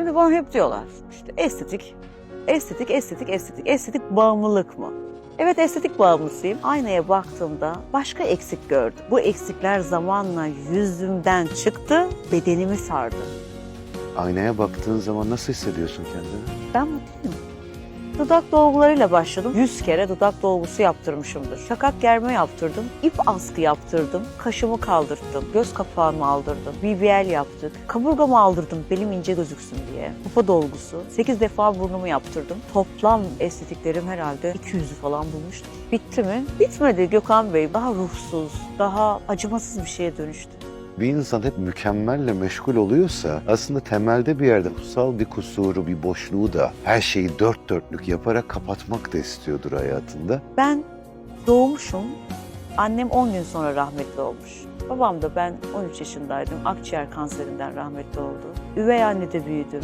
Şimdi bana hep diyorlar işte estetik, estetik, estetik, estetik, estetik bağımlılık mı? Evet estetik bağımlısıyım. Aynaya baktığımda başka eksik gördüm. Bu eksikler zamanla yüzümden çıktı, bedenimi sardı. Aynaya baktığın zaman nasıl hissediyorsun kendini? Ben mutluyum. Dudak dolgularıyla başladım. 100 kere dudak dolgusu yaptırmışımdır. Şakak germe yaptırdım. ip askı yaptırdım. Kaşımı kaldırttım. Göz kapağımı aldırdım. BBL yaptık. Kaburgamı aldırdım belim ince gözüksün diye. Kupa dolgusu. 8 defa burnumu yaptırdım. Toplam estetiklerim herhalde 200'ü falan bulmuştur. Bitti mi? Bitmedi Gökhan Bey. Daha ruhsuz, daha acımasız bir şeye dönüştü. Bir insan hep mükemmelle meşgul oluyorsa aslında temelde bir yerde kutsal bir kusuru, bir boşluğu da her şeyi dört dörtlük yaparak kapatmak da istiyordur hayatında. Ben doğmuşum. Annem 10 gün sonra rahmetli olmuş. Babam da ben 13 yaşındaydım. Akciğer kanserinden rahmetli oldu. Üvey anne de büyüdüm.